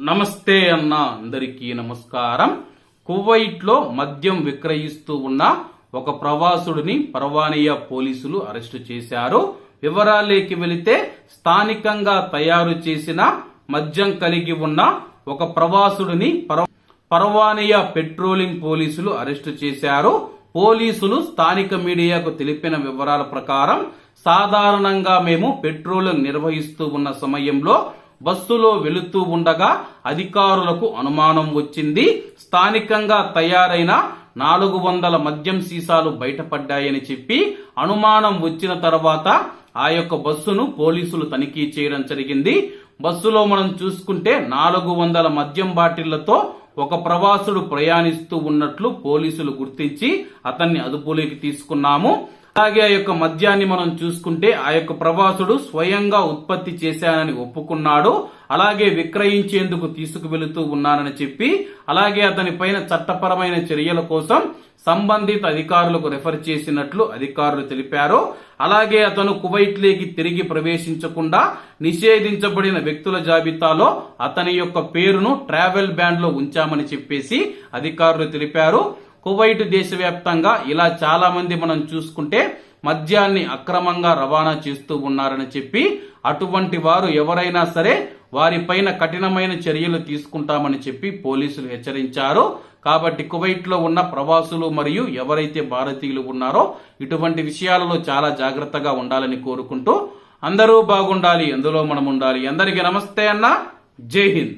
నమస్తే అన్న అందరికీ నమస్కారం. కువైట్లో మద్యం విక్రయిస్తూ ఉన్న ఒక ప్రవాసుడిని పర్వానియా పోలీసులు అరెస్టు చేశారు. వివరాలేకి వెళితే స్థానికంగా తయారు చేసిన మద్యం కలిగి ఉన్న ఒక ప్రవాసుడిని పర- పర్వానియా పెట్రోలింగ్ పోలీసులు అరెస్టు చేశారు. పోలీసులు స్థానిక మీడియాకు తెలిపిన వివరాల ప్రకారం సాధారణంగా మేము పెట్రోలింగ్ నిర్వహిస్తూ ఉన్న సమయంలో బస్సులో వెళుతూ ఉండగా అధికారులకు అనుమానం వచ్చింది. స్థానికంగా తయారైన నాలుగు వందల మద్యం సీసాలు బయటపడ్డాయని చెప్పి అనుమానం వచ్చిన తర్వాత ఆ యొక్క బస్సును పోలీసులు తనిఖీ చేయడం జరిగింది. బస్సులో మనం చూసుకుంటే నాలుగు వందల మద్యం బాటిళ్ళతో ఒక ప్రవాసుడు ప్రయాణిస్తూ ఉన్నట్లు పోలీసులు గుర్తించి అతన్ని అదుపులోకి తీసుకున్నాము. అలాగే ఆ యొక్క మద్యాన్ని మనం చూసుకుంటే ఆ యొక్క ప్రవాసుడు స్వయంగా ఉత్పత్తి చేశానని ఒప్పుకున్నాడు. అలాగే విక్రయించేందుకు తీసుకువెళుతూ ఉన్నానని చెప్పి అలాగే అతని పైన చట్టపరమైన చర్యల కోసం సంబంధిత అధికారులకు రెఫర్ చేసినట్లు అధికారులు తెలిపారు. అలాగే అతను కువైట్లేకి తిరిగి ప్రవేశించకుండా నిషేధించబడిన వ్యక్తుల జాబితాలో అతని యొక్క పేరును ట్రావెల్ బ్యాన్లో ఉంచామని చెప్పేసి అధికారులు తెలిపారు. కువైట్ దేశవ్యాప్తంగా ఇలా చాలా మంది మనం చూసుకుంటే మద్యాన్ని అక్రమంగా రవాణా చేస్తూ ఉన్నారని చెప్పి అటువంటి వారు ఎవరైనా సరే వారిపైన కఠినమైన చర్యలు తీసుకుంటామని చెప్పి పోలీసులు హెచ్చరించారు. కాబట్టి కువైట్లో ఉన్న ప్రవాసులు మరియు ఎవరైతే భారతీయులు ఉన్నారో ఇటువంటి విషయాలలో చాలా జాగ్రత్తగా ఉండాలని కోరుకుంటూ అందరూ బాగుండాలి అందులో మనం ఉండాలి. అందరికీ నమస్తే అన్న. జై హింద్.